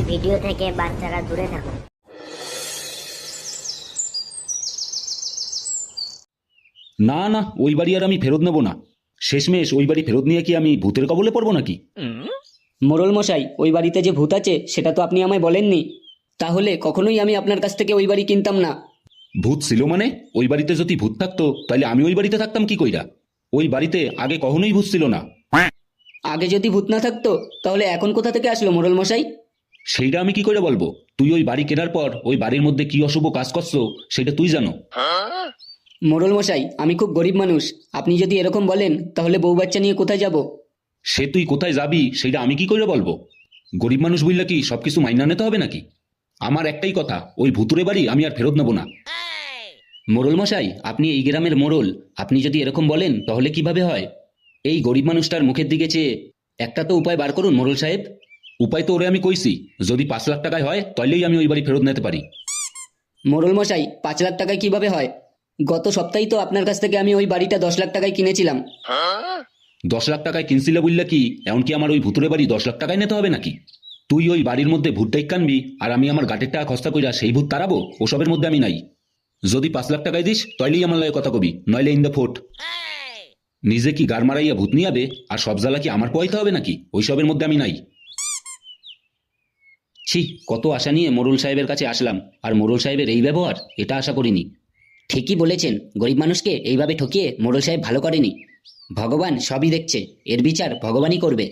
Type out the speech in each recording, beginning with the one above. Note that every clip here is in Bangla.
এই ভিডিও থেকে বাচ্চারা দূরে থাকুন। না না ওই বাড়ি আর আমি ফেরত নেব না। শেষমেশ ওই বাড়ি ফেরত নিয়ে কি আমি ভূতের কবলে পড়ব নাকি? মোরল মশাই ওই বাড়িতে যে ভূত আছে সেটা তো আপনি আমায় বলেননি। তাহলে কখনোই আমি আপনার কাছ থেকে ওই বাড়ি কিনতাম না। ভূত ছিল মানে? ওই বাড়িতে যদি ভূত থাকতো তাহলে আমি ওই বাড়িতে থাকতাম কি কইরা? ওই বাড়িতে আগে কখনোই ভূত ছিল না। আগে যদি ভূত না থাকতো তাহলে এখন কোথা থেকে আসলো মোরল মশাই? সেইটা আমি কি করে বলব? তুই ওই বাড়ি কেনার পর ওই বাড়ির মধ্যে কি অশুভ কাজ করছ সেটা তুই জানো। মোরল মশাই আমি খুব গরিব মানুষ। আপনি যদি এরকম বলেন তাহলে বউ বাচ্চা নিয়ে কোথায় যাব? সে তুই কোথায় যাবি সেটা আমি কি করে বলব? গরিব মানুষ বললে কি সবকিছু মাইনা নিতে হবে নাকি? আমার একটাই কথা ওই ভুতুরে বাড়ি আমি আর ফেরত নেব না। মোড়ল মশাই আপনি এই গ্রামের মোড়ল। আপনি যদি এরকম বলেন তাহলে কীভাবে হয়? এই গরিব মানুষটার মুখের দিকে চেয়ে একটা তো উপায় বার করুন মোড়ল সাহেব। উপায় তো ওরে আমি কইছি যদি পাঁচ লাখ টাকায় হয় তাহলেই আমি ওই বাড়ি ফেরত নিতে পারি। মোরল মশাই পাঁচ লাখ টাকায় কীভাবে হয়? গত সপ্তাহেই তো আপনার কাছ থেকে আমি ওই বাড়িটা দশ লাখ টাকায় কিনেছিলাম। দশ লাখ টাকায় কিনছিলে বললে কি এমনকি আমার ওই ভুতুরে বাড়ি দশ লাখ টাকায় নিতে হবে নাকি? তুই ওই বাড়ির মধ্যে ভূত টাইক কানবি আর আমি আমার গাটের টাকা খস্তা কইরা সেই ভূত তাড়াবো ওসবের মধ্যে আমি নাই। যদি পাঁচ লাখ টাকায় দিস তাইলেই আমার লাগে কথা কবি নইলে ইন দ্য ফোর্ট। নিজে কি গার মারাইয়া ভূত নিয়ে যাবে আর সব জ্বালা কি আমার পোয়াইতে হবে নাকি? ওইসবের মধ্যে আমি নাই। ছি, কত আশা নিয়ে মোরুল সাহেবের কাছে আসলাম। আর মোরুল সাহেবের এই ব্যবহার, এটা আশা করিনি। ঠিকই বলেছেন, গরিব মানুষকে এইভাবে ঠকিয়ে মোরল সাহেব ভালো করেনি। ভগবান সবই দেখছে, এর বিচার ভগবানই করবে।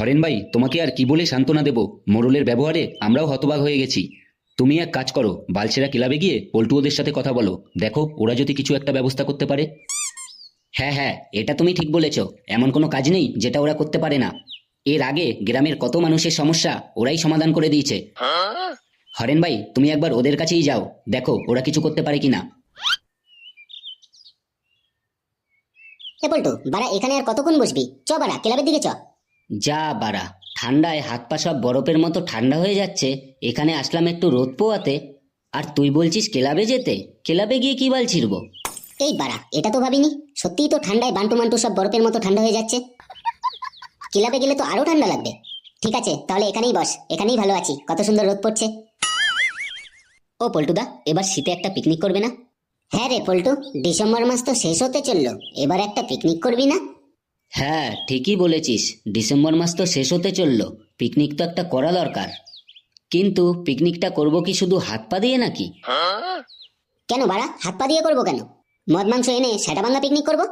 হরেন ভাই, তোমাকে আর কি বলে সান্ত্বনা দেব? মোরলের ব্যবহারে আমরাও হতবাক হয়ে গেছি। তুমি এক কাজ করো, বালছেরা ক্লাবে গিয়ে পল্টু ওদের সাথে কথা বলো। দেখো, ওরা যদি কিছু একটা ব্যবস্থা করতে পারে। হ্যাঁ হ্যাঁ এটা তুমি ঠিক বলেছ। এমন কোনো কাজ নেই যেটা ওরা করতে পারে না। এর আগে গ্রামের কত মানুষের সমস্যা ওরাই সমাধান করে দিয়েছে। হরেন ভাই তুমি একবার ওদের কাছেই যাও। দেখো ওরা কিছু করতে পারে কিনা। এ পল্টু বাড়া এখানে আর কতক্ষণ বসবি? চ বাড়া ক্লাবের দিকে চ। যা বাড়া ঠান্ডায় হাত পা সব বরফের মতো ঠান্ডা হয়ে যাচ্ছে। এখানে আসলাম একটু রোদ পোয়াতে। আর তুই বলছিস ক্লাবে যেতে? ক্লাবে গিয়ে কি বাল ছিড়বো? এই বাড়া এটা তো ভাবিনি। সত্যিই তো ঠান্ডায় বান্টু মান্টু সব বরফের মতো ঠান্ডা হয়ে যাচ্ছে। ক্লাবে গেলে তো আরও ঠান্ডা লাগবে। ঠিক আছে তাহলে এখানেই বস এখানেই ভালো আছি। কত সুন্দর রোদ পড়ছে। ও পল্টুদা এবার শীতে একটা পিকনিক করবে না? হ্যাঁ রে পল্টু ডিসেম্বর মাস তো শেষ হতে চলল। এবার একটা পিকনিক করবি না? হ্যাঁ ঠিকই বলেছিস। ডিসেম্বর মাস তো শেষ হতে চলল। পিকনিক তো একটা করা দরকার। কিন্তু পিকনিকটা করব কি শুধু হাত পা দিয়ে নাকি? কেন বাড়া? হাত পা দিয়ে করব কেন? মদ মাংস এনে সেটা বাংলা পিকনিক করব?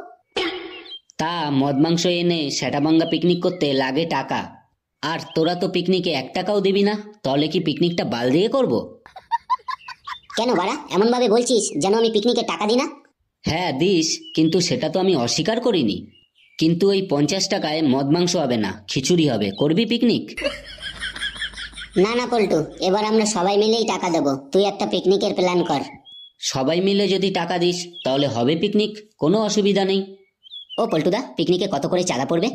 তা মদ মাংস এনে সেটাবাঙ্গা পিকনিক করতে লাগে টাকা। আর তোরা তো পিকনিকে এক টাকাও দিবি না তাহলে কি পিকনিকটা বাল দিয়ে করব? কেন বাড়া? এমন ভাবে বলছিস যেন আমি পিকনিকে টাকা দিই না? হ্যাঁ দিস কিন্তু সেটা তো আমি অস্বীকার করিনি। কিন্তু ওই পঞ্চাশ টাকায় মদ মাংস হবে না খিচুড়ি হবে করবি পিকনিক না না পল্টু এবার আমরা সবাই মিলেই টাকা দেবো। তুই একটা পিকনিকের প্ল্যান কর। সবাই মিলে যদি টাকা দিস তাহলে হবে পিকনিক কোনো অসুবিধা নেই। ও পল্টুদা পিকনিকে কত করে চাঁদা পড়বে?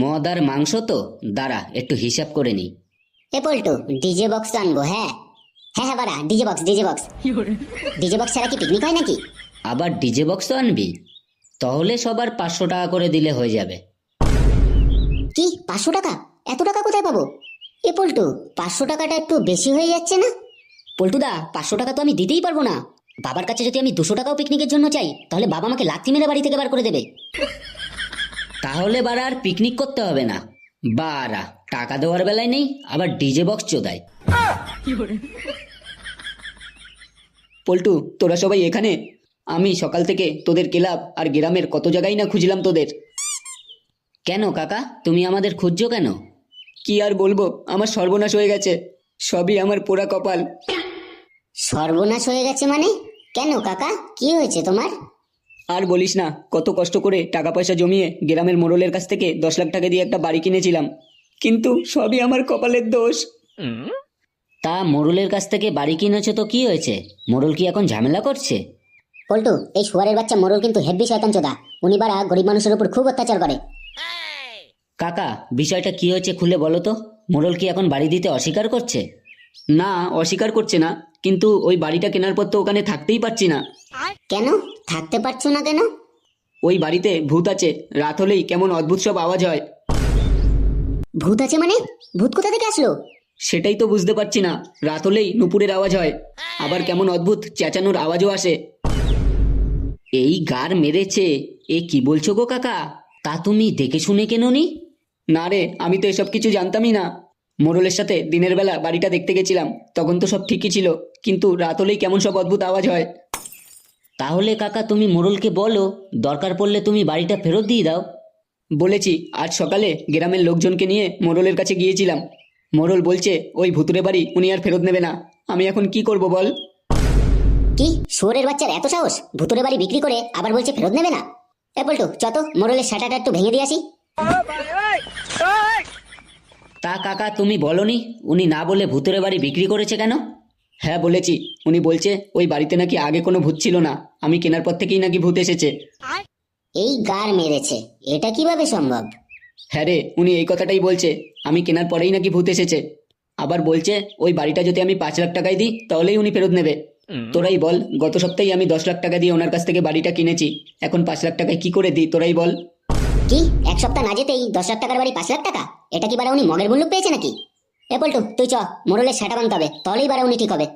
মদ আর মাংস তো। দাঁড়া একটু হিসাব করে নিই এ পল্টু ডিজে বক্স তো আনব হ্যাঁ? হ্যাঁ হ্যাঁ বাড়া DJ box DJ box DJ box ছাড়া কি পিকনিক হয় নাকি? আবার ডিজে বক্স তো আনবি? তাহলে সবার পাঁচশো টাকা করে দিলে হয়ে যাবে। কি পাঁচশো টাকা? এত টাকা কোথায় পাবো? এ পল্টু পাঁচশো টাকাটা একটু বেশি হয়ে যাচ্ছে না? পল্টুদা পাঁচশো টাকা তো আমি দিতেই পারব না। বাবার কাছে যদি আমি দুশো টাকাও পিকনিকের জন্য চাই তাহলে বাবা আমাকে লাথি মেরে বাড়ি থেকে বার করে দেবে। তাহলে বারা আর পিকনিক করতে হবে না। বারা টাকা দেওয়ার বেলায় নেই আবার ডিজে বক্স চোদায়। পল্টু তোরা সবাই এখানে? আমি সকাল থেকে তোদের ক্লাব আর গ্রামের কত জায়গায় না খুঁজলাম তোদের। কেন কাকা? তুমি আমাদের খুঁজছো কেন? কি আর বলব আমার সর্বনাশ হয়ে গেছে। সবই আমার পোড়া কপাল। সর্বনাশ হয়ে গেছে মানে? কেন কাকা? কি হয়েছে তোমার? আর বলিস না কত কষ্ট করে টাকা পয়সা জমিয়ে গ্রামের মোড়লের কাছ থেকে দশ লাখ টাকা দিয়ে একটা বাড়ি কিনেছিলাম। কিন্তু সবই আমার কপালের দোষ। তা মোড়লের কাছ থেকে বাড়ি কিনেছো তো কি হয়েছে? মোড়ল কি এখন ঝামেলা করছে? পল্টু এই শুয়ারের বাচ্চা মোরল কিন্তু হেভি শয়তান চোদা। উনি বাড়া গরিব মানুষের উপর খুব অত্যাচার করে। কাকা বিষয়টা কি হয়েছে খুলে বলো তো। মোড়ল কি এখন বাড়ি দিতে অস্বীকার করছে? না অস্বীকার করছে না কিন্তু ওই বাড়িটা কেনার পর তো ওখানে থাকতেই পারছি না। কেন? থাকতে পারছ না কেন? ওই বাড়িতে ভূত আছে রাত হলেই কেমন অদ্ভুত সব আওয়াজ হয়। ভূত আছে মানে? ভূত কোথা থেকে আসলো? সেটাই তো বুঝতে পারছি না রাত হলেই নুপুরের আওয়াজ হয় আবার কেমন অদ্ভুত চেঁচানোর আওয়াজও আসে। এই গার মেরেছে এ কি বলছো গো কাকা? তা তুমি দেখে শুনে কেন নি? না রে আমি তো এসব কিছু জানতামই না। মোড়লের সাথে দিনের বেলা বাড়িটা দেখতে গেছিলাম। তখন তো সব ঠিকই ছিল কিন্তু রাত হলেই কেমন সব অদ্ভুত আওয়াজ হয়। তাহলে কাকা তুমি মোড়লকে বলো দরকার পড়লে তুমি বাড়িটা ফেরত দিয়ে দাও। বলেছি আজ সকালে গ্রামের লোকজনকে নিয়ে মোড়লের কাছে গিয়েছিলাম। মোড়ল বলছে ওই ভুতুরে বাড়ি উনি আর ফেরত নেবে না। আমি এখন কি করব বল? কি? শুয়োরের বাচ্চার এত সাহস? ভুতুরে বাড়ি বিক্রি করে আবার বলছে ফেরত নেবে না? এ পল্টু চত মোড়লের শাটাটা একটু ভেঙে দিয়ে আসি। তা কাকা তুমি বলনি? উনি না বলে ভূতের বাড়ি বিক্রি করেছে কেন? হ্যাঁ বলেছি। উনি বলছে ওই বাড়িতে নাকি আগে কোনো ভূত ছিল না। আমি কেনার পর থেকেই নাকি ভূত এসেছে। এই গার মেরেছে। এটা কীভাবে সম্ভব? হ্যাঁ রে উনি এই কথাটাই বলছে। আমি কেনার পরেই নাকি ভূত এসেছে। আবার বলছে ওই বাড়িটা যদি আমি পাঁচ লাখ টাকায় দিই তাহলেই উনি ফেরত নেবে। তোরাই বল গত সপ্তাহে আমি দশ লাখ টাকা দিয়ে ওনার কাছ থেকে বাড়িটা কিনেছি। এখন পাঁচ লাখ টাকায় কি করে দিই তোরাই বল। কি? এক সপ্তাহ না যেতেই দশ লাখ টাকার বাড়ি পাঁচ লাখ টাকা? এটা কি বারা উনি মগের মূল্য পেয়েছে নাকি? এ পল্টু তুই চ মোড়লের শাটা বানতে হবে তাহলেই বারা উনি ঠিক হবে।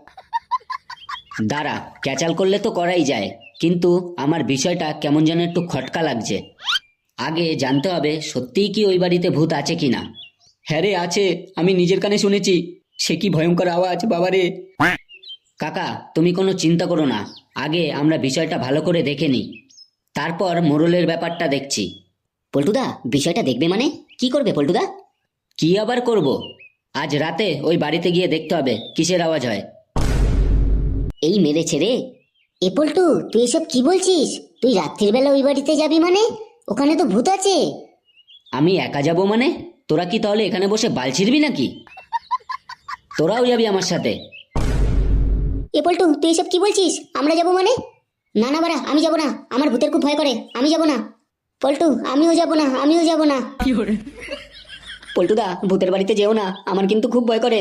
দাঁড়া ক্যাচাল করলে তো করাই যায় কিন্তু আমার বিষয়টা কেমন যেন একটু খটকা লাগছে। আগে জানতে হবে সত্যিই কি ওই বাড়িতে ভূত আছে কিনা। হ্যাঁ রে আছে আমি নিজের কানে শুনেছি সে কি ভয়ঙ্কর আওয়াজ বাবারে। কাকা তুমি কোনো চিন্তা করো না আগে আমরা বিষয়টা ভালো করে দেখে নিই। তারপর মোড়লের ব্যাপারটা দেখছি। পল্টুদা বিষয়টা দেখবে মানে? কি করবে পল্টুদা? কি আবার করব? আজ রাতে ওই বাড়িতে গিয়ে দেখতে হবে কিসের আওয়াজ হয়। এই মেরেছে রে। এ পল্টু তুই এসব কি বলছিস? তুই রাত্রির বেলা ওই বাড়িতে যাবি মানে? ওখানে তো ভূত আছে। আমি একা যাব মানে? তোরা কি তাহলে এখানে বসে বাল ছিড়বি নাকি? তোরাও যাবি আমার সাথে। এ পল্টু তুই এসব কি বলছিস? আমরা যাব মানে? না না বাড়া আমি যাব না। আমার ভূতের খুব ভয় করে আমি যাব না। পল্টু আমিও যাব না আমিও যাব না। পল্টুদা ভূতের বাড়িতে যেও না আমার কিন্তু খুব ভয় করে।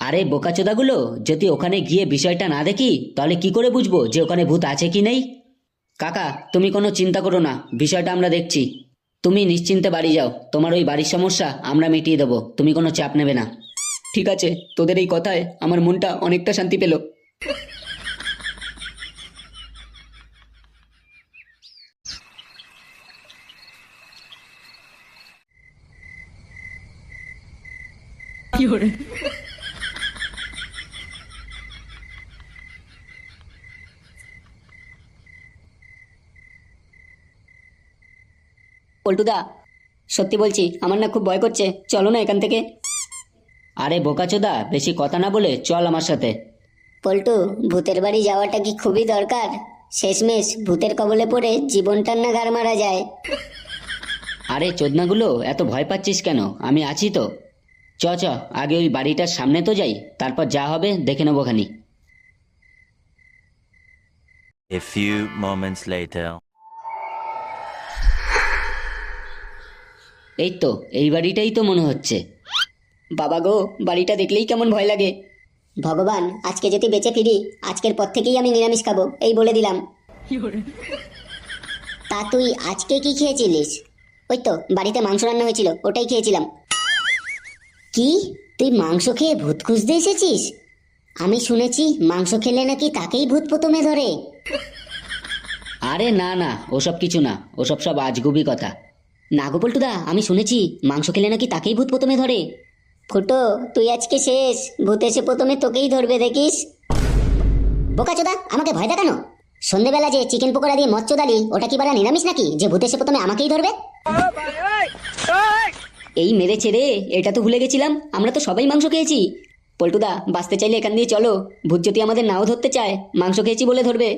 আরে বোকাচোদাগুলো যদি ওখানে গিয়ে বিষয়টা না দেখি তাহলে কি করে বুঝব যে ওখানে ভূত আছে কি নেই? কাকা তুমি কোনো চিন্তা করো না বিষয়টা আমরা দেখছি। তুমি নিশ্চিন্তে বাড়ি যাও তোমার ওই বাড়ির সমস্যা আমরা মিটিয়ে দেবো তুমি কোনো চাপ নেবে না। ঠিক আছে তোদের এই কথায় আমার মনটা অনেকটা শান্তি পেল। পল্টুদা সত্যি বলছি আমার না খুব ভয় করছে। চলো না এখান থেকে। আরে বোকাচোদা বেশি কথা না বলে চল আমার সাথে। পল্টু ভূতের বাড়ি যাওয়াটা কি খুবই দরকার? শেষমেশ ভূতের কবলে পড়ে জীবনটার না গার মারা যায়। আরে চোদনাগুলো এত ভয় পাচ্ছিস কেন? আমি আছি তো। চ চ আগে ওই বাড়িটার সামনে তো যাই তারপর যা হবে দেখে নেব খানি A few moments later. এই তো এই বাড়িটাই তো মনে হচ্ছে। বাবা গো বাড়িটা দেখলেই কেমন ভয় লাগে। ভগবান আজকে যদি বেঁচে ফিরি আজকের পর থেকেই আমি নিরামিষ খাব এই বলে দিলাম। তা তুই আজকে কি খেয়েছিলিস? ওই তো বাড়িতে মাংস রান্না হয়েছিল ওটাই খেয়েছিলাম। কি? তুই মাংস খেয়ে ভূত খুঁজতে এসেছিস? আমি শুনেছি মাংস খেলে নাকি তাকেই ভূত প্রথমে ধরে। আরে না না ওসব কিছু না। ওসব সব আজগুবি কথা। না গো পল্টুদা আমি শুনেছি মাংস খেলে নাকি তাকেই ভূত প্রথমে ধরে। ফুটো তুই আজকে শেষ। ভূত এসে প্রথমে তোকেই ধরবে দেখিস? বোকাচোদা আমাকে ভয় দেখানো? সন্ধেবেলা যে চিকেন পকোড়া দিয়ে মদ চোদালি ওটা কি বারা নিরামিষ নাকি? যে ভূত এসে প্রথমে আমাকেই ধরবে? এই মেরেছে রে, এটা তো ভুলে গেছিলাম, আমরা তো সবাই মাংস খেয়েছি। পল্টুদা, বাঁচতে চাইলে এখান দিয়ে চলো, ভূত যদি আমাদের নাও ধরতে চায়, মাংস খেয়েছি বলে ধরবে।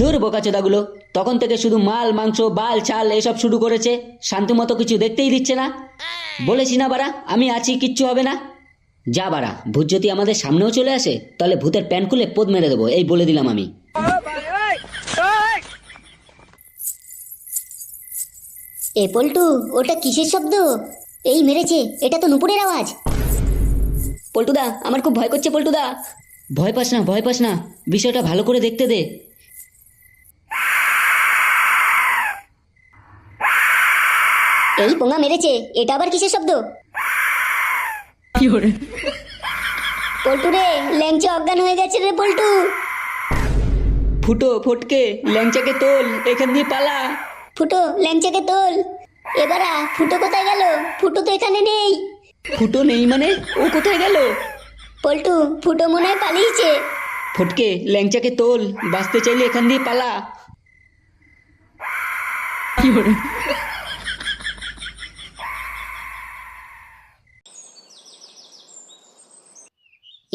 দূর বোকাচোদাগুলো, তখন থেকে শুধু মাল, মাংস, বাল, চাল, এসব শুরু করেছে, শান্তি মতো কিছু দেখতেই দিচ্ছে না। বলেছি না বাড়া, আমি আছি, কিচ্ছু হবে না। যা বাড়া, ভূত যদি আমাদের সামনেও চলে আসে, তাহলে ভূতের প্যান খুলে পোদ মেরে দেবো, এই বলে দিলাম আমি। এ পল্টু ওটা কিসের শব্দ? এই মেরেছে এটা তো নুপুরের আওয়াজ। পল্টুদা আমার খুব ভয় করছে পল্টুদা। ভয় পাস না ভয় পাস না বিষয়টা ভালো করে দেখতে দে। এই পোঙা মেরেছে এটা আবার কিসের শব্দ? পল্টু রে ল্যাংচা অজ্ঞান হয়ে গেছে রে পল্টু। ফুটো ফটকে ল্যাংচাকে তোল এখান দিয়ে পালা। ফুটো ল্যাংচাকে তোল। এবারা ফুটো কোথায় গেল? ফুটো তো এখানে নেই। ফুটো নেই মানে? ও কোথায় গেল? পল্টু ফুটো মনে হয় পালিয়েছে। ফটকে ল্যাংচাকে তোল। বাঁচতে চাইলে এখান দিয়ে পালা।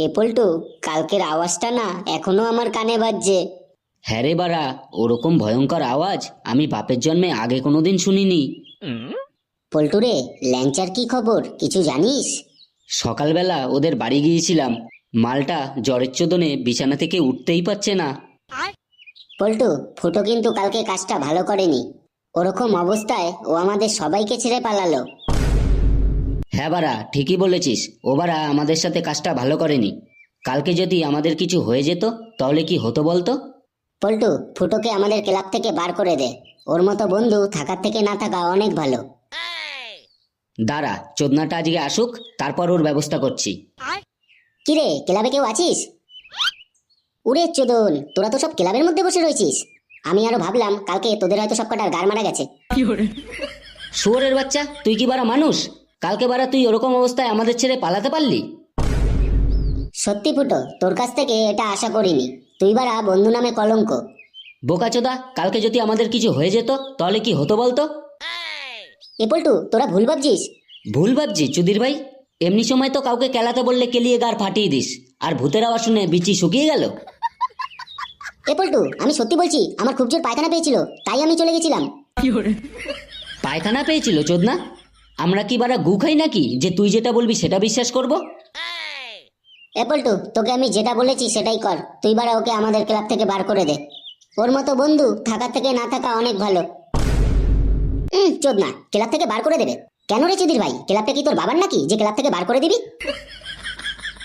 এ পল্টু কালকের আওয়াজটা না এখনও আমার কানে বাজছে। হ্যাঁ রে বাড়া ওরকম ভয়ঙ্কর আওয়াজ আমি বাপের জন্মে আগে কোনোদিন শুনিনি। পল্টু রে ল্যাংচার কি খবর? কিছু জানিস? সকালবেলা ওদের বাড়ি গিয়েছিলাম। মালটা জ্বরের চোদনে বিছানা থেকে উঠতেই পারছে না। পল্টু ফুটো কিন্তু কালকে কাজটা ভালো করেনি। ওরকম অবস্থায় ও আমাদের সবাইকে ছেড়ে পালালো। হ্যাঁ বাড়া ঠিকই বলেছিস। ও বাড়া আমাদের সাথে কাজটা ভালো করেনি। কালকে যদি আমাদের কিছু হয়ে যেত তাহলে কি হতো বলতো? পল্টু ফুটোকে আমাদের ক্লাব থেকে বার করে দে। ওর মতো বন্ধু থাকার থেকে না থাকা অনেক ভালো। দাঁড়া চোদনাটা আজকে আসুক তারপর ওর ব্যবস্থা করছি। কিরে ক্লাবে কেউ আছিস? উরে চোদন তোরা তো সব ক্লাবের মধ্যে বসে রয়েছিস। আমি আরও ভাবলাম কালকে তোদের হয়তো সব কটার গার মারা গেছে। শুয়োরের বাচ্চা তুই কি বারা মানুষ? কালকে বারা তুই ওরকম অবস্থায় আমাদের ছেড়ে পালাতে পারলি? সত্যি ফুটো তোর কাছ থেকে এটা আশা করিনি। তুই বারা বন্ধু নামে কলঙ্ক। বোকাচোদা কালকে যদি আমাদের কিছু হয়ে যেত তাহলে কি হতো বলতো? এ পল্টু তোরা ভুল ভাবছিস। ভুল ভাবছি চুদির ভাই। এমনি সময় তো কাউকে কেলাতে বললে কেলিয়ে গার ফাটিয়ে দিস। আর ভূতের আওয়াজ শুনে বিচি শুকিয়ে গেল। এ পল্টু আমি সত্যি বলছি আমার খুব জোর পায়খানা পেয়েছিল তাই আমি চলে গেছিলাম। পায়খানা পেয়েছিল চোদনা? আমরা কি বারা গু খাই নাকি যে তুই যেটা বলবি সেটা বিশ্বাস করব? এ পল্টু তোকে আমি যেটা বলেছি সেটাই কর। তুই বারা ওকে আমাদের ক্লাব থেকে বার করে দে। ওর মতো বন্ধু থাকার থেকে না থাকা অনেক ভালো। উম, চোদ না ক্লাব থেকে বার করে দেবে। কেন রে চুদির ভাই? ক্লাবটা কি তোর বাবার নাকি? যে ক্লাব থেকে বার করে দিবি?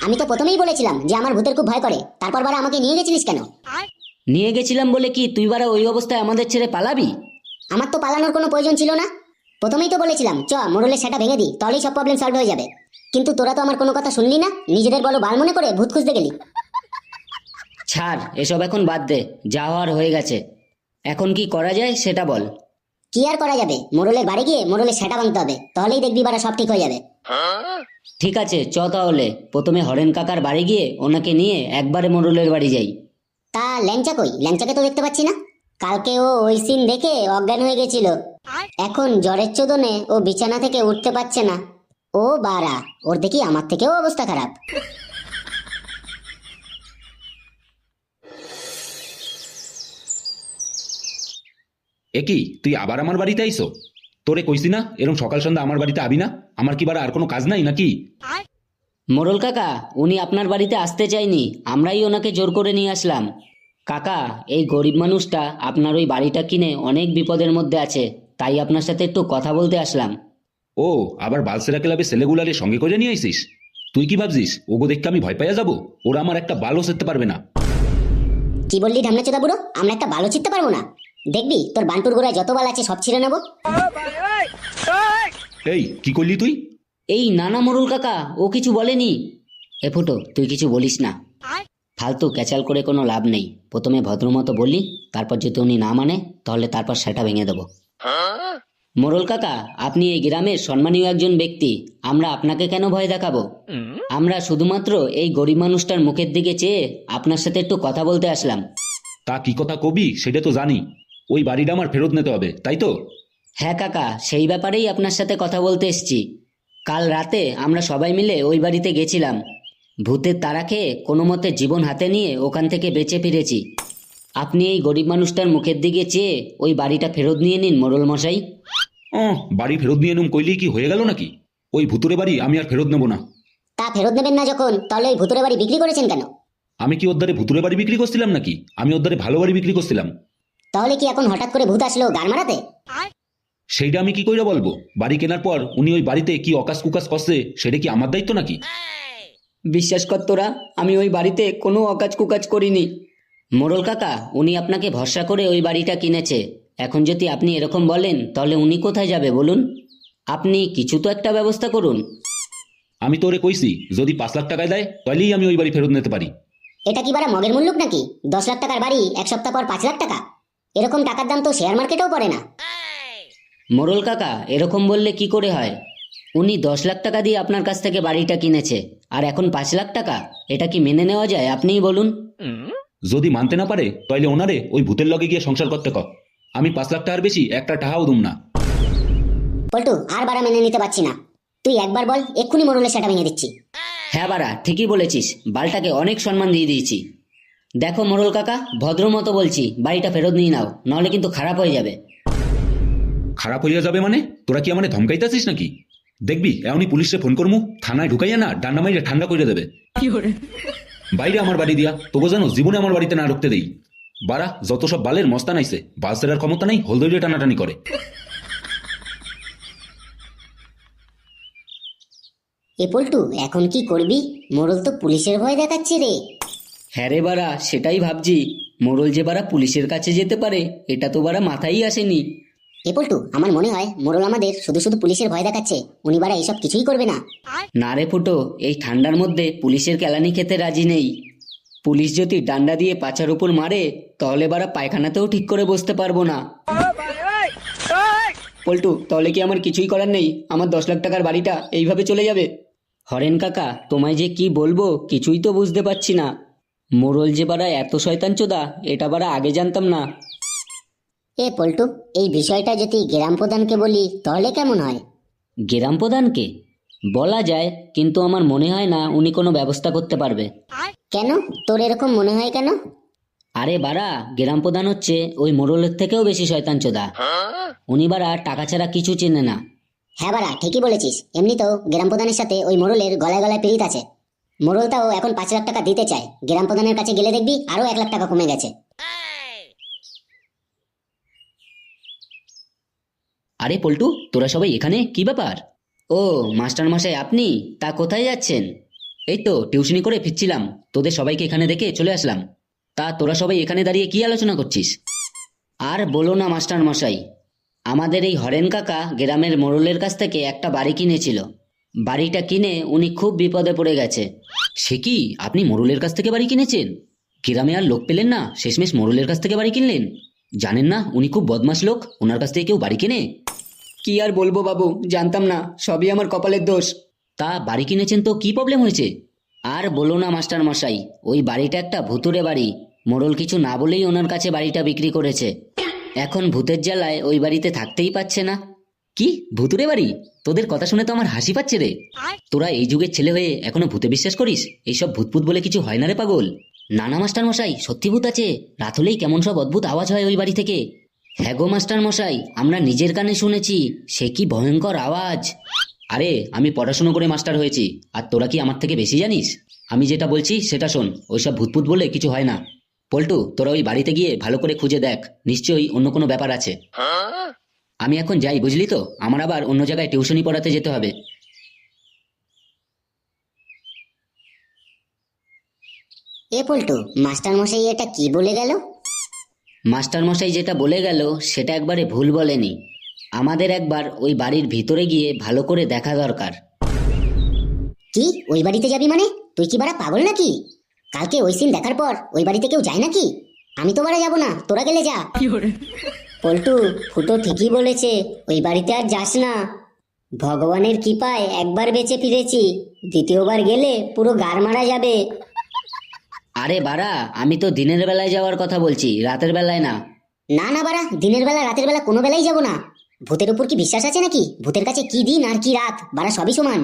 আমি তো প্রথমেই বলেছিলাম যে আমার ভূতের খুব ভয় করে। তারপর বারা আমাকে নিয়ে গেছিলিস কেন? নিয়ে গেছিলাম বলে কি তুই বারা ওই অবস্থায় আমাদের ছেড়ে পালাবি? আমার তো পালানোর কোনো প্রয়োজন ছিল না। প্রথমেই তো বলেছিলাম চ মোড়লের সেটা ভেঙে দিই তাহলেই সব প্রবলেম সলভ হয়ে যাবে। কিন্তু তোরা তো আমার কোনো কথা শুনলি না? নিজেদের বলো বাল মনে করে ভূত খুঁজতে গেলি। ছাড় এসব এখন বাদ দে যা হওয়ার হয়ে গেছে। এখন কি করা যায় সেটা বল। কি আর করা যাবে? মোড়লের বাড়ি গিয়ে মোড়লের সেটা ভাঙতে হবে তাহলেই দেখবি বারা সব ঠিক হয়ে যাবে। ঠিক আছে চ তাহলে প্রথমে হরেন কাকার বাড়ি গিয়ে ওনাকে নিয়ে একবারে মোড়লের বাড়ি যাই। তা ল্যাংচা কই? ল্যাংচাকে তো দেখতে পাচ্ছি না। কালকে ও ওই সিন দেখে অজ্ঞান হয়ে গেছিল। এখন জ্বরের চোদনে ও বিছানা থেকে উঠতে পারছে না। ও বারা ওর দেখি আমার থেকেও অবস্থা খারাপ। এ কি তুই আবার আমার বাড়িতে আইসো? তোরে কইছি না এরকম সকাল সন্ধ্যা আমার বাড়িতে আবি না? আমার কি বারা আর কোনো কাজ নাই নাকি? মোড়ল কাকা উনি আপনার বাড়িতে আসতে চাইনি আমরাই ওনাকে জোর করে নিয়ে আসলাম। কাকা এই গরিব মানুষটা আপনার ওই বাড়িটা কিনে অনেক বিপদের মধ্যে আছে। তাই আপনার সাথে একটু কথা বলতে আসলাম। ও আবার বালসেরা ক্লাবে ছেলেগুলারে সঙ্গে করে নিয়ে আইসিস? তুই কি ভাবছিস? ওগো দেখতে আমি ভয় পাইয়া যাব? ওরা আমার একটা বালও সেরতে পারবে না। কি বললি ঢামনা চোদা বুড়ো? আমরা একটা ভালো চিনতে পারব না। দেখবি তোর বান্টুর গোড়ায় যত বাল আছে সব ছিঁড়ে নেব। এই কি করলি তুই? এই নানা মোড়ল কাকা ও কিছু বলেনি। এ ফুটো তুই কিছু বলিস না। ফালতু ক্যাচাল করে কোনো লাভ নেই। প্রথমে ভদ্রমতো বললি তারপর যদি উনি না মানে তাহলে তারপর সেটা ভেঙে দেবো। মোড়ল কাকা আপনি এই গ্রামের সম্মানীয় একজন ব্যক্তি। আমরা আপনাকে কেন ভয় দেখাবো? আমরা শুধুমাত্র এই গরিব মানুষটার মুখের দিকে চেয়ে আপনার সাথে একটু কথা বলতে আসলাম। তা কি কথা কবি? সেটা তো জানি। ওই বাড়িটা আমার ফেরত নিতে হবে তাই তো? হ্যাঁ কাকা সেই ব্যাপারেই আপনার সাথে কথা বলতে এসেছি। কাল রাতে আমরা সবাই মিলে ওই বাড়িতে গেছিলাম। ভূতের তারা খেয়ে কোনো মতে জীবন হাতে নিয়ে ওখান থেকে বেঁচে ফিরেছি। আপনি এই গরিব মানুষটার মুখের দিকে চেয়ে ওই বাড়িটা ফেরত নিয়ে নিন মোড়ল মশাই। ও বাড়ি ফেরত নিয়ে নুম কইলি কি হয়ে গেল নাকি? ওই ভুতুরে বাড়ি আমি আর ফেরত নেব না। তা ফেরত নেবেন না যখন তাহলে ওই ভুতুরে বাড়ি বিক্রি করেছেন কেন? আমি কি ওর দ্বারে ভুতুরে বাড়ি বিক্রি করছিলাম নাকি? আমি ওর দ্বারে ভালো বাড়ি বিক্রি করছিলাম। তাহলে কি এখন হঠাৎ করে ভূত আসলো গান মারাতে? সেইটা আমি কি কইরা বলব? বাড়ি কেনার পর উনি ওই বাড়িতে কি অকাশ কুকাশ করছে সেটা কি আমার দায়িত্ব নাকি? বিশ্বাস কর তোরা আমি ওই বাড়িতে কোনো অকাজ কুকাজ করিনি। মোড়ল কাকা উনি আপনাকে ভরসা করে ওই বাড়িটা কিনেছে। এখন যদি আপনি এরকম বলেন তাহলে উনি কোথায় যাবে বলুন? আপনি কিছু তো একটা ব্যবস্থা করুন। আমি তোরে কইছি যদি পাঁচ লাখ টাকায় দেয় তাহলেই আমি ওই বাড়ি ফেরত নিতে পারি। এটা কি বারা মগের মূল্যক নাকি? দশ লাখ টাকার বাড়ি এক সপ্তাহ পর পাঁচ লাখ টাকা? এরকম টাকার দাম তো শেয়ার মার্কেটেও পড়ে না। মোরল কাকা এরকম বললে কি করে হয়? উনি দশ লাখ টাকা দিয়ে আপনার কাছ থেকে বাড়িটা কিনেছে আর এখন পাঁচ লাখ টাকা এটা কি মেনে নেওয়া যায়? আপনিই বলুন। যদি মানতে না পারে তাইলে ওনারে ওই ভূতের লগে গিয়ে সংসার করতে ক আমি পাঁচ লাখ টাকার বেশি একটা টাকাও দুম না। পল্টু আর বারা মেনে নিতে পারছি না। তুই একবার বল এক্ষুনি মোড়লের সেটা ভেঙে দিচ্ছি। হ্যাঁ বাড়া ঠিকই বলেছিস। বালটাকে অনেক সম্মান দিয়ে দিয়েছি। দেখো মোরল কাকা ভদ্র মতো বলছি বাড়িটা ফেরত নিয়ে নাও নাহলে কিন্তু খারাপ হয়ে যাবে। খারাপ হইয়া যাবে মানে? তোরা কি আমারে ধমকাইতেছিস নাকি? দেখবি এমনই পুলিশে ফোন করমু থানায় ঢুকাইয়া না ডান্ডা মাইরে ঠান্ডা করে দেবে। বাইরে আমার বাড়ি দিয়া তোকে জানো জীবনে আমার বাড়িতে না ঢুকতে দেই। বারা যত সব বালের মস্তান আইছে বাস দেওয়ার ক্ষমতা নাই হলদরিয়ে টানাটানি করে। এ পল্টু এখন কি করবি? মোড়ল তো পুলিশের ভয় দেখাচ্ছে রে। হ্যাঁ রে বাড়া সেটাই ভাবছি। মোরল যে বাড়া পুলিশের কাছে যেতে পারে এটা তো বাড়া মাথায় আসেনি। এ পল্টু, আমার মনে হয় মোড়ল আমাদের শুধু শুধু পুলিশের ভয় দেখাচ্ছে। উনি বারা এইসব কিছুই করবে না। না রে ফুটো, এই ঠান্ডার মধ্যে পুলিশের কেলানি খেতে রাজি নেই। পুলিশ যদি ডান্ডা দিয়ে পাচার উপর মারে, তাহলে বারা পায়খানাতেও ঠিক করে বসতে পারব না। পল্টু, তাহলে কি আমার কিছুই করার নেই? আমার দশ লাখ টাকার বাড়িটা এইভাবে চলে যাবে? হরেন কাকা, তোমায় যে কি বলব, কিছুই তো বুঝতে পারছি না। মোরল যে বারা এত শয়তান চোদা, এটা বারা আগে জানতাম না। এ পল্টু এই বিষয়টা যদি গ্রাম প্রধানকে বলি তাহলে কেমন হয়? গ্রাম প্রধানকে? বলা যায় কিন্তু আমার মনে হয় না উনি কোনো ব্যবস্থা করতে পারবে। কেন? তোর এরকম মনে হয় কেন? আরে বাড়া গ্রাম প্রধান হচ্ছে ওই মোড়লের থেকেও বেশি শয়তান চোদা উনি বাড়া টাকা ছাড়া কিছু চেনে না। হ্যাঁ বারা ঠিকই বলেছিস। এমনিতেও গ্রাম প্রধানের সাথে ওই মোড়লের গলায় গলায় পীড়িত আছে। মোড়লটাও এখন পাঁচ লাখ টাকা দিতে চায়। গ্রাম প্রধানের কাছে গেলে দেখবি আরও এক লাখ টাকা কমে গেছে। আরে পল্টু, তোরা সবাই এখানে? কি ব্যাপার? ও, মাস্টার মশাই, আপনি? তা কোথায় যাচ্ছেন? এই তো, টিউশনি করে ফিরছিলাম। তোদের সবাইকে এখানে দেখে চলে আসলাম। তা তোরা সবাই এখানে দাঁড়িয়ে কি আলোচনা করছিস? আর বলো না, মাস্টার মশাই। আমাদের এই হরেন কাকা গ্রামের মোড়লের কাছ থেকে একটা বাড়ি কিনেছিল। বাড়িটা কিনে উনি খুব বিপদে পড়ে গেছে। সে কি? আপনি মোড়লের কাছ থেকে বাড়ি কিনেছেন? গ্রামে আর লোক পেলেন না? শেষমেশ মোড়লের কাছ থেকে বাড়ি কিনলেন? জানেন না, উনি খুব বদমাস লোক। ওনার কাছ থেকে কেউ বাড়ি কেনে? কি আর বলব বাবু? জানতাম না, সবই আমার কপালের দোষ। তা বাড়ি কিনেছেন তো, কি প্রবলেম হয়েছে? আর বলো না, মাস্টার মশাই, ওই বাড়িটা একটা ভুতুরে বাড়ি। মোড়ল কিছু না বলেই ওনার কাছে বাড়িটা বিক্রি করেছে। এখন ভূতের জ্বালায় ওই বাড়িতে থাকতেই পাচ্ছে না। কি ভুতুরে বাড়ি? তোদের কথা শুনে তো আমার হাসি পাচ্ছে রে। তোরা এই যুগের ছেলে হয়ে এখনও ভূতে বিশ্বাস করিস? এইসব ভূতপুত বলে কিছু হয় না রে পাগল। নানা মাস্টার মশাই, সত্যি ভূত আছে। রাত হলেই কেমন সব অদ্ভুত আওয়াজ হয় ওই বাড়ি থেকে। হ্যাঁ গো মাস্টার মশাই আমরা নিজের কানে শুনেছি, সে কি ভয়ঙ্কর আওয়াজ। আরে, আমি পড়াশুনো করে মাস্টার হয়েছি, আর তোরা কি আমার থেকে বেশি জানিস? আমি যেটা বলছি, সেটা শোন, ওইসব ভূতপুত বলে কিছু হয় না। পল্টু, তোরা ওই বাড়িতে গিয়ে ভালো করে খুঁজে দেখ, নিশ্চয়ই অন্য কোনো ব্যাপার আছে। আমি এখন যাই, বুঝলি তো? আমার আবার অন্য জায়গায় টিউশনি পড়াতে যেতে হবে। এ পল্টু মাস্টার মশাই এটা কি বলে গেল? মাস্টার মশাই যেটা বলে গেল সেটা একবারে ভুল বলেনি। আমাদের একবার ওই বাড়ির ভিতরে গিয়ে ভালো করে দেখা দরকার। কি? ওই বাড়িতে যাবি মানে? তুই কি বাড়া পাগল নাকি? কালকে ওই সিন দেখার পর ওই বাড়িতে কেউ যায় নাকি? আমি তো বাড়া যাব না তোরা গেলে যা। পল্টু ফুটো ঠিকই বলেছে ওই বাড়িতে আর যাস না। ভগবানের কৃপায় একবার বেঁচে ফিরেছি দ্বিতীয়বার গেলে পুরো গার মারা যাবে। আরে বাড়া আমি তো দিনের বেলায় যাওয়ার কথা বলছি রাতের বেলায় না। না না বাড়া দিনের বেলা রাতের বেলা কোনো বেলাই যাব না। ভূতের উপর কি বিশ্বাস আছে নাকি? ভূতের কাছে কি দিন আর কি রাত? বাড়া সবই সমান।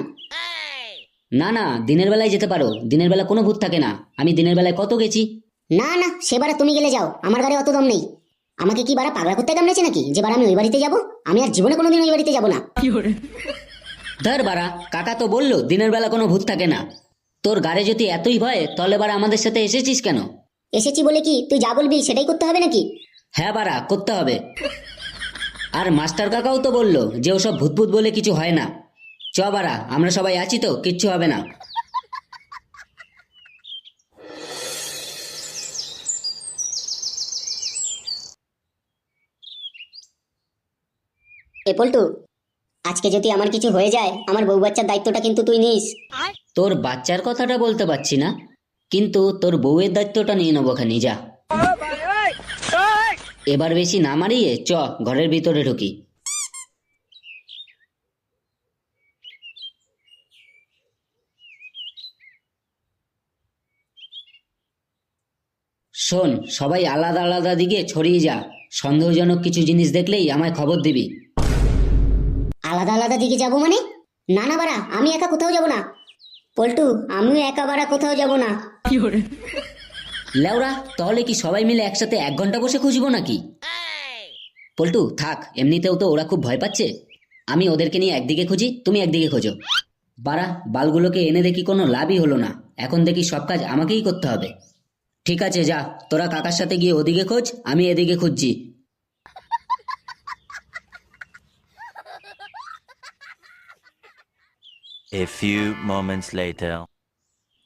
না না দিনের বেলায় যেতে পারো দিনের বেলা কোনো ভূত থাকে না। আমি দিনের বেলায় কত গেছি? না না সে বারা তুমি গেলে যাও আমার ঘরে অত দম নেই। আমাকে কি বারা পাগলা করতে কামড়েছে নাকি? যে বারা আমি ওই বাড়িতে যাব? আমি আর জীবনে কোনোদিন ওই বাড়িতে যাব না। ধর বাড়া কাকা তো বলল দিনের বেলা কোনো ভূত থাকে না। তোর গাড়ে যদি এতই ভয় তাহলে বাড়া আমাদের সাথে এসেছিস কেন? এসেছি বলে কি তুই যা বলবি সেটাই করতে হবে নাকি? হ্যাঁ বাড়া করতে হবে। আর মাস্টার কাকাও তো বলল যে ওসব ভূতভূত বলে কিছু হয় না। চ বাড়া আমরা সবাই আছি তো কিচ্ছু হবে না। এ পল্টু আজকে যদি আমার কিছু হয়ে যায় আমার বউ বাচ্চার দায়িত্বটা কিন্তু তুই নিস। তোর বাচ্চার কথাটা বলতে পারছি না, কিন্তু তোর বউয়ের দায়িত্বটা নিয়ে নেব খানি যা। এবার বেশি না মারিয়ে চ, ঘরের ভিতরে ঢুকি। শোন, সবাই আলাদা আলাদা দিকে ছড়িয়ে যা। সন্দেহজনক কিছু জিনিস দেখলেই আমায় খবর দিবি। আলাদা আলাদা দিকে যাব মানে? না না বাড়া, আমি একা কোথাও যাব না। পল্টু আমিও একা বাড়া কোথাও যাব না। লেওরা তাহলে কি সবাই মিলে একসাথে এক ঘণ্টা বসে খুঁজবো নাকি? পল্টু থাক এমনিতেও তো ওরা খুব ভয় পাচ্ছে। আমি ওদেরকে নিয়ে একদিকে খুঁজি তুমি একদিকে খোঁজো। বাড়া বালগুলোকে এনে দেখি কোনো লাভই হলো না। এখন দেখি সব কাজ আমাকেই করতে হবে। ঠিক আছে যা তোরা কাকার সাথে গিয়ে ওদিকে খোঁজ আমি এদিকে খুঁজছি। A few moments later.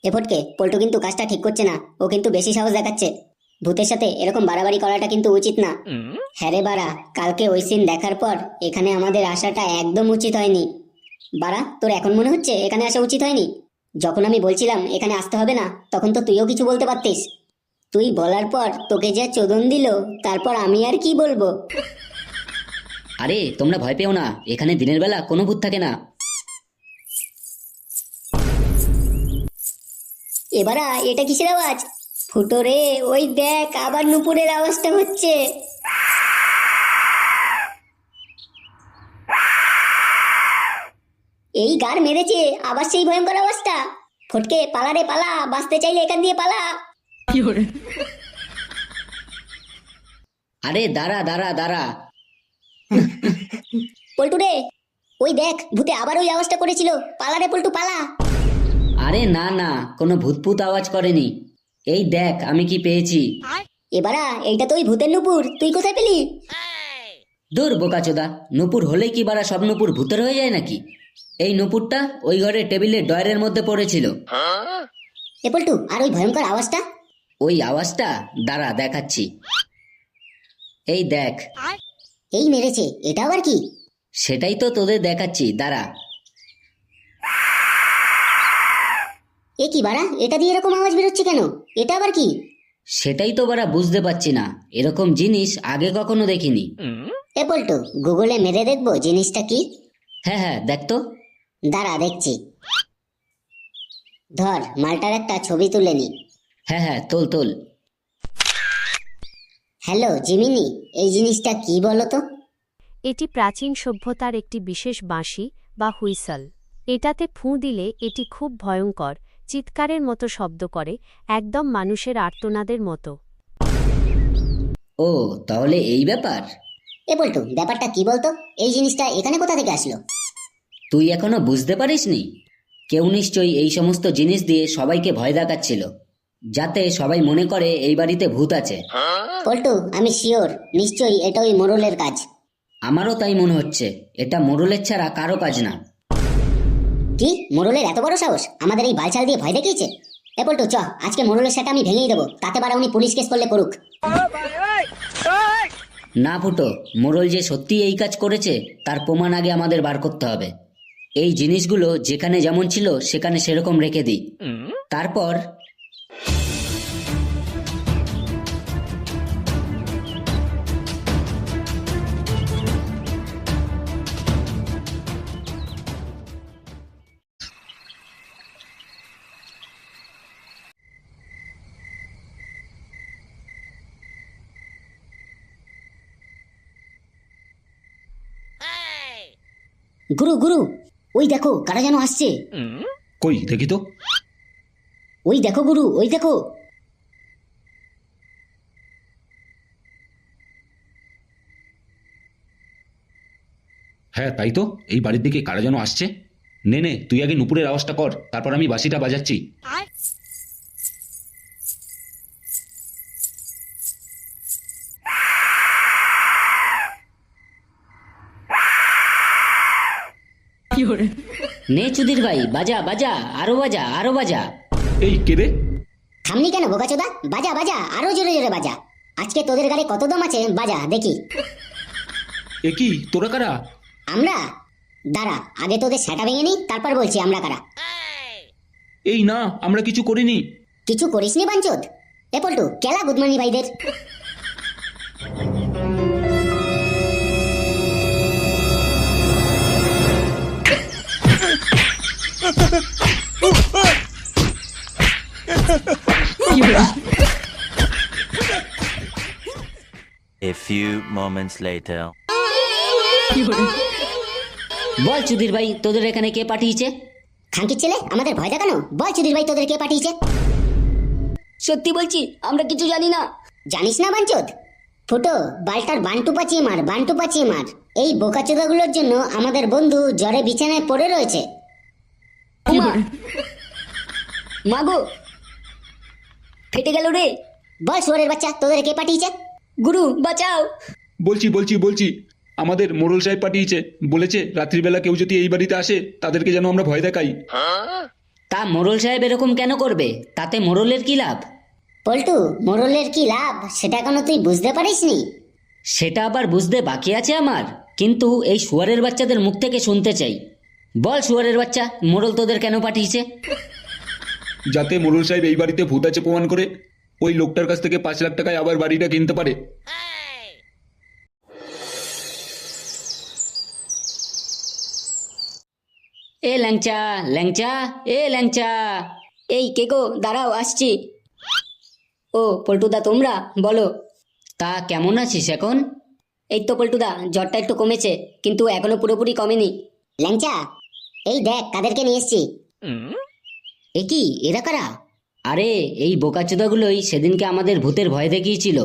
এফটকে Paltu কিন্তু কাজটা ঠিক করছে না। ও কিন্তু বেশি সাহস দেখাচ্ছে। ভূতের সাথে এরকম বাড়াবাড়ি করাটা কিন্তু উচিত না। হ্যাঁ রে বাড়া কালকে ওই সিন দেখার পর এখানে আমাদের আসাটা একদম উচিত হয়নি। বাড়া তোর এখন মনে হচ্ছে এখানে আসা উচিত হয়নি? যখন আমি বলছিলাম এখানে আসতে হবে না তখন তো তুইও কিছু বলতে পারতিস। তুই বলার পর তোকে যা চোদন দিল তারপর আমি আর কি বলব? আরে তোমরা ভয় পেও না। এখানে দিনের বেলা কোনো ভূত থাকে না। এবারা এটা কিসের আওয়াজ? ফুটো রে ওই দেখ আবার নুপুরের আওয়াজটা হচ্ছে। এই গার মেরেছে আবার সেই ভয়ঙ্কর আওয়াজটা। ফটকে পালা রে পালা বাঁচতে চাইলে এখান দিয়ে পালা। আরে দাঁড়া দাঁড়া দাঁড়া। পল্টু রে ওই দেখ ভূতে আবার ওই আওয়াজটা করেছিল। পালা রে পল্টু পালা। আরে না না কোনো ভূতপুত আওয়াজ করেনি। এই দেখ আমি কি পেয়েছি। এবারা এইটা তো ওই ভূতের নুপুর তুই কোথায় পেলি? দূর বোকাচোদা নুপুর হলেই কি বারা সব নুপুর ভূতের হয়ে যায় নাকি? এই নুপুরটা ওই ঘরে টেবিলের ডয়ারের মধ্যে পড়েছিল। এ পল্টু আর ওই ভয়ঙ্কর আওয়াজটা? ওই আওয়াজটা? দাঁড়া দেখাচ্ছি। এই দেখ। এই মেরেছে এটা আবার কি? সেটাই তো তোদের দেখাচ্ছি দাঁড়া। এ কি বাড়া? এটা দিয়ে এরকম আওয়াজ বেরোচ্ছে কেন? এটা আবার কি? সেটাই তো বারা বুঝতে পারছি না। এরকম জিনিস আগে কখনো দেখিনি। এ পল্টু গুগলে মেরে দেখব জিনিসটা কি? হ্যাঁ হ্যাঁ দেখ তো। দাঁড়া দেখছি। ধর মালটার একটা ছবি তুলে নি। হ্যাঁ হ্যাঁ তোল তোল। হ্যালো জিমিনি এই জিনিসটা কি বলো তো? এটি প্রাচীন সভ্যতার একটি বিশেষ বাঁশি বা হুইসল। এটাতে ফুঁ দিলে এটি খুব ভয়ঙ্কর। চিৎকারের মতো শব্দ করে একদম মানুষের আর্তনাদের মতো। ও তাহলে এই ব্যাপার? এ বলতো ব্যাপারটা কি বলতো? এই জিনিসটা এখানে কোথা থেকে আসলো? তুই এখনও বুঝতে পারিসনি? কেউ নিশ্চয়ই এই সমস্ত জিনিস দিয়ে সবাইকে ভয় দেখাচ্ছিল। যাতে সবাই মনে করে এই বাড়িতে ভূত আছে। পল্টু আমি শিওর নিশ্চয়ই এটা ওই মোড়লের কাজ। আমারও তাই মনে হচ্ছে। এটা মোরলের ছাড়া কারও কাজ না। কি? মোরলের এত বড় সাহস? আমাদের এই বালছাল দিয়ে ভয় দেখিয়েছে? এ পল্টু চ আজকে মোরলের সাথে আমি ভেঙেই দেবো। তাতে পারে উনি পুলিশ কেস করলে করুক। না ফুটো মোরল যে সত্যি এই কাজ করেছে তার প্রমাণ আগে আমাদের বার করতে হবে। এই জিনিসগুলো যেখানে যেমন ছিল সেখানে সেরকম রেখে দিই। তারপর গুরু গুরু ওই দেখো কারা যেন আসছে। কই দেখি তো। ওই দেখো গুরু ওই দেখো। হ্যাঁ তাই তো এই বাড়ির দিকে কারা যেন আসছে। নে নে তুই আগে নুপুরের আওয়াজটা কর তারপর আমি বাঁশিটা বাজাচ্ছি। নে চুদির ভাই বাজা বাজা আরও বাজা আরও বাজা। এই কে রে? থামনি কেন বোকাচোদা বাজা বাজা আরও জোরে জোরে বাজা। আজকে তোদের গাড়ি কত দম আছে? বাজা দেখি। এ কি তোরা কারা? আমরা? দাঁড়া আগে তোদের সেটা ভেঙে নি তারপর বলছি আমরা কারা। এই না আমরা কিছু করিনি। কিছু করিসনি বাঞ্চোদ? এ পল্টু কেলা গুদমানি ভাইদের? A few moments later. বল চুদির ভাই তোদের এখানে কে পাঠিয়েছে? খানকির ছেলে? আমাদের ভয় দেখানো? বল চুদির ভাই তোদের কে পাঠিয়েছে? সত্যি বলছি আমরা কিছু জানি না। জানিস না বাঞ্চোদ? ফুটো বালটার বান্টু পাচিয়ে মার বান্টু পাচিয়ে মার। এই বোকাচোদাগুলোর জন্য আমাদের বন্ধু জ্বরে বিছানায় পড়ে রয়েছে। মাগো ফেটে গেল রে। বল শুয়ারের বাচ্চা তোদের কে পাঠিয়েছে? গুরু বাঁচাও। বলছি বলছি বলছি আমাদের মোড়ল সাহেব পাঠিয়েছে। বলেছে রাত্রিবেলা কেউ যদি এই বাড়িতে আসে তাদেরকে যেন আমরা ভয় দেখাই। তা মোরল সাহেব এরকম কেন করবে? তাতে মোরলের কি লাভ? পল্টু মোরলের কি লাভ? সেটা এখনও তুই বুঝতে পারিসনি? সেটা আবার বুঝতে বাকি আছে আমার। কিন্তু এই শুয়ারের বাচ্চাদের মুখ থেকে শুনতে চাই। বল শুয়ারের বাচ্চা মোরল তোদের কেন পাঠিয়েছে? যাতে মোড়ল সাহেব এই বাড়িতে ভূত আছে প্রমাণ করে ওই লোকটার কাছ থেকে পাঁচ লাখ টাকায় আবার বাড়িটা কিনতে পারে। এ ল্যাংচা ল্যাংচা এ ল্যাংচা। এই কে গো দাঁড়াও আসছি। ও পল্টুদা তোমরা বলো। তা কেমন আছিস এখন? এই তো পল্টুদা জ্বরটা একটু কমেছে কিন্তু এখনও পুরোপুরি কমেনি। ল্যাংচা এই দেখ কাদেরকে নিয়ে এসছি। এ কি এরা কারা? আরে এই বোকাচোদাগুলোই সেদিনকে আমাদের ভূতের ভয় দেখিয়েছিল।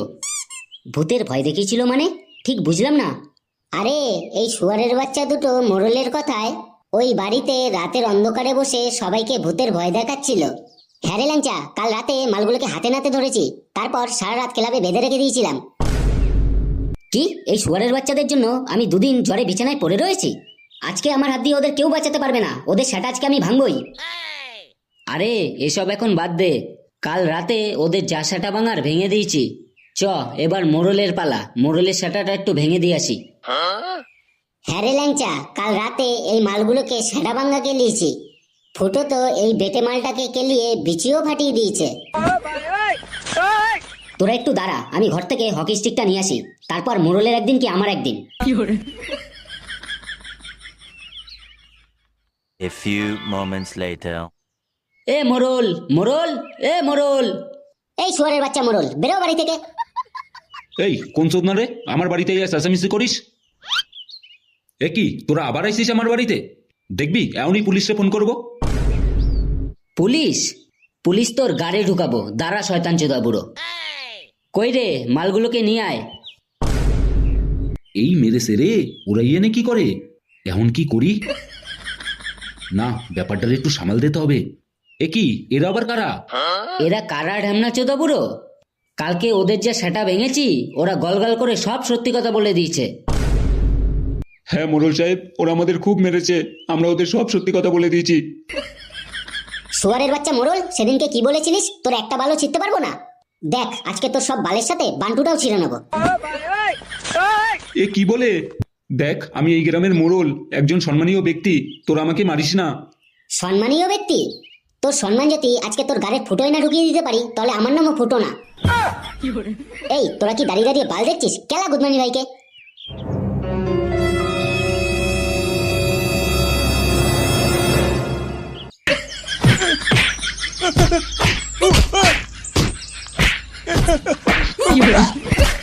ভূতের ভয় দেখিয়েছিল মানে? ঠিক বুঝলাম না। আরে এই শুয়ারের বাচ্চা দুটো মোরলের কথায় ওই বাড়িতে রাতের অন্ধকারে বসে সবাইকে ভূতের ভয় দেখাচ্ছিল। হ্যাঁ রে ল্যাংচা কাল রাতে মালগুলোকে হাতে নাতে ধরেছি তারপর সারা রাত ক্লাবে বেঁধে রেখে দিয়েছিলাম। কি এই শুয়ারের বাচ্চাদের জন্য আমি দুদিন জ্বরে বিছানায় পড়ে রয়েছি? আজকে আমার হাত দিয়ে ওদের কেউ বাঁচাতে পারবে না ওদের সেটা আজকে আমি ভাঙবই। আরে এসব এখন বাদ দে। কাল রাতে ওদের যা সেটা ভাঙার ভেঙে দিয়েছি। চ এবার মোরলের পালা। মোরলের সেটাটা একটু ভেঙে দিয়ে আসি। হ্যাঁ রে ল্যাংচা কাল রাতে এই মালগুলোকে সেটা ভাঙ্গা কেলিয়েছি। ফুটো তো এই বেটে মালটাকে কেলিয়ে বিচিও ফাটিয়ে দিয়েছে। তোরা একটু দাঁড়া আমি ঘর থেকে হকি স্টিকটা নিয়ে আসি। তারপর মোরলের একদিন কি আমার একদিন? A few moments later. এ মোরল মোরল এ মোরল। এই শুয়ারের বাচ্চা মোরল বেরো বাড়ি থেকে। এই কোন চোদনা রে? আমার বাড়িতে এই চেঁচামেচি করিস? এ কি তোরা আবার আইসিস আমার বাড়িতে? দেখবি এমনই পুলিশে ফোন করব। পুলিশ? পুলিশ তোর গাড়ি ঢুকাবো দাঁড়া শয়তান চোদা বুড়ো। কই রে মালগুলোকে নিয়ে আয়। এই মেরেছে রে ওরা ইয়ে কি করে? এখন কি করি? না ব্যাপারটা একটু সামাল দিতে হবে। এ কি? এরা আবার কারা? এরা কারা ঢামনা চোদা বুড়ো? কালকে ওদের যা সেটা ভেঙেছি ওরা গলগল করে সব সত্যি কথা বলে দিয়েছে। হ্যাঁ মোরল সাহেব ওরা আমাদের খুব মেরেছে। আমরা ওদের সব সত্যি কথা বলে দিয়েছি। শুয়ারের বাচ্চা মোরল সেদিনকে কি বলেছিলিস? তোর একটা বালও ছিটতে পারব না? দেখ আজকে তোর সব বালের সাথে বান্টুটাও ছিঁড়ে নেব। এ কি বলে? দেখ আমি এই গ্রামের মোড়ল একজন সম্মানীয় ব্যক্তি। তোরা আমাকে মারিস না। সম্মানীয় ব্যক্তি? তোর সম্মান যদি আজকে তোর গাড়ির ফুটোয় না ঢুকিয়ে দিতে পারি তাহলে আমার নামও ফুটো না এই তোরা কি দাঁড়িয়ে দাঁড়িয়ে বাল দেখছিস কেলা গুদমানি ভাইকে Fibre.